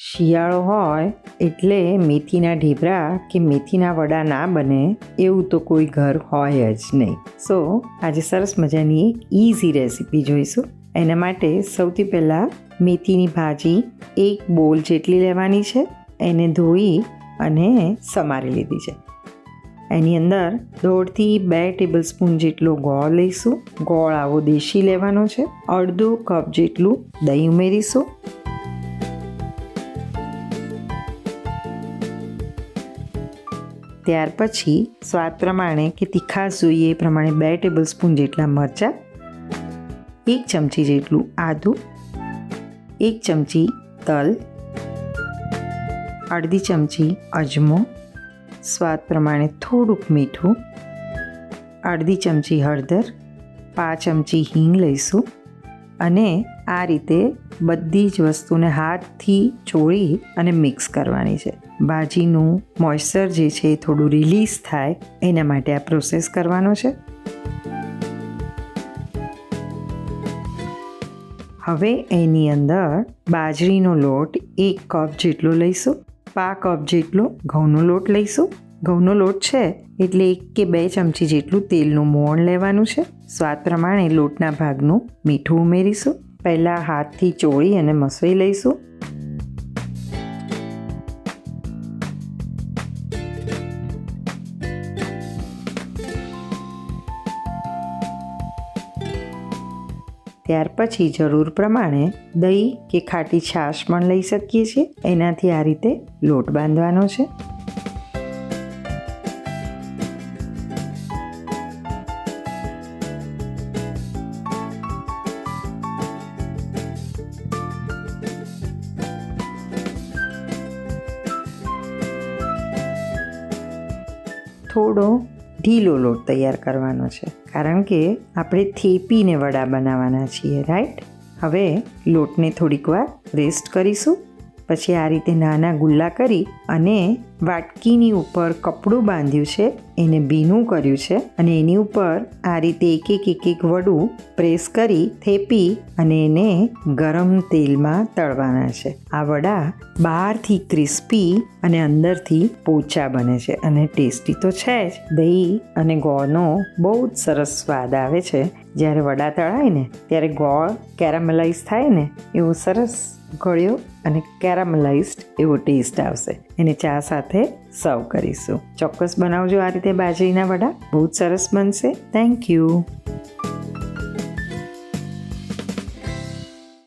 શિયાળો હોય એટલે મેથીના ઢીબરા કે મેથીના વડા ના બને, એવું તો કોઈ ઘર હોય જ નહીં. સો આજે સરસ મજાની એક ઇઝી રેસીપી જોઈશું. એના માટે સૌથી પહેલાં મેથીની ભાજી એક બોલ જેટલી લેવાની છે, એને ધોઈ અને સમારી લીધી છે. એની અંદર દોઢથી બે ટેબલ સ્પૂન જેટલો ગોળ લઈશું. ગોળ આવો દેશી લેવાનો છે. અડધો કપ જેટલું દહીં ઉમેરીશું. ત્યાર પછી સ્વાદ પ્રમાણે કે તીખાશ જોઈએ એ પ્રમાણે બે ટેબલ સ્પૂન જેટલા મરચાં, એક ચમચી જેટલું આદું, એક ચમચી તલ, અડધી ચમચી અજમો, સ્વાદ પ્રમાણે થોડુંક મીઠું, અડધી ચમચી હળદર, પાંચ ચમચી હિંગ લઈશું. અને આ રીતે બધી જ વસ્તુને હાથથી ચોળી અને મિક્સ કરવાની છે. ભાજીનું મોઇશ્ચર જે છે એ થોડું રિલીઝ થાય, એના માટે આ પ્રોસેસ કરવાનો છે. હવે એની અંદર બાજરીનો લોટ એક કપ જેટલો લઈશું પા કપ જેટલો ઘઉંનો લોટ લઈશું. ઘઉંનો લોટ છે, એટલે એક કે બે ચમચી જેટલું તેલનું મોણ લેવાનું છે. સ્વાદ પ્રમાણે લોટના ભાગનું મીઠું ઉમેરીશું. પહેલાં હાથથી ચોળી અને મસળી લઈશું. ત્યાર પછી જરૂર પ્રમાણે દહીં કે ખાટી છાશ પણ લઈ શકીએ છીએ. એનાથી આ રીતે લોટ બાંધવાનો છે. થોડો ઢીલો લોટ તૈયાર કરવાનો છે. કારણ કે આપણે થેપીને વડા બનાવવાના છીએ રાઈટ હવે લોટને થોડીક વાર રેસ્ટ કરીશું. પછી આ રીતે નાના ગુલ્લા કરી અને વાટકીની ઉપર કપડું બાંધ્યું છે, એને ભીનું કર્યું છે અને એની ઉપર આ રીતે એક એક એક એક વડું પ્રેસ કરી થેપી અને એને ગરમ તેલમાં તળવાના છે. આ વડા બહારથી ક્રિસ્પી અને અંદરથી પોચા બને છે અને ટેસ્ટી તો છે જ. દહીં અને ગોળનો બહુ જ સરસ સ્વાદ આવે છે. જ્યારે વડા તળાય ને, ત્યારે ગોળ કેરામલાઇઝ થાય ને, એવો સરસ ગળ્યો અને કેરામલાઇઝ્ડ એવો ટેસ્ટ આવશે. એને ચા સાથે સર્વ કરીશું. ચોક્કસ બનાવજો આ રીતે બાજરીના વડા. બહુ જ સરસ બનશે. Thank you.